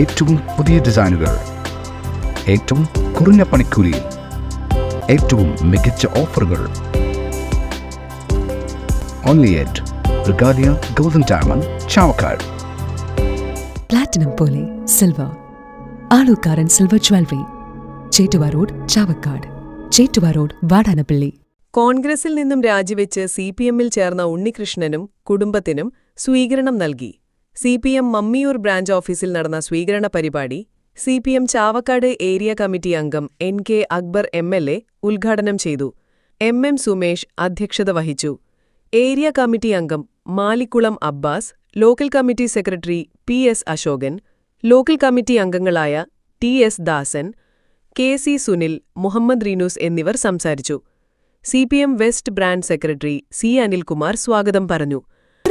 ഏറ്റവും പുതിയ ഡിസൈനുകൾ ഏറ്റവും കുറഞ്ഞ പണിക്കൂലിയിൽ ഏറ്റവും മികച്ച ഓഫറുകൾ. Only at Regalia golden diamond Chavakkad platinum പോലെ silver Alookkaran silver jewellery Chettuva road Chavakkad Chettuva road Vadanappally. കോൺഗ്രസിൽ നിന്നും രാജിവെച്ച് സി പി എമ്മിൽ ചേർന്ന ഉണ്ണികൃഷ്ണനും കുടുംബത്തിനും സ്വീകരണം നൽകി. C P M Mammiyur branch ഓഫീസിൽ നടന്ന സ്വീകരണ പരിപാടി C P M Chavakkad area committee അംഗം N K Akbar M L A ഉദ്ഘാടനം ചെയ്തു. എം എം സുമേഷ് അധ്യക്ഷത വഹിച്ചു. ഏരിയ കമ്മിറ്റി അംഗം Malikkulam Abbas local committee secretary P S Ashokan local committee അംഗങ്ങളായ T S Dasan K C Sunil Muhammad Reenus എന്നിവർ സംസാരിച്ചു. C P M west branch secretary C Anilkumar സ്വാഗതം പറഞ്ഞു.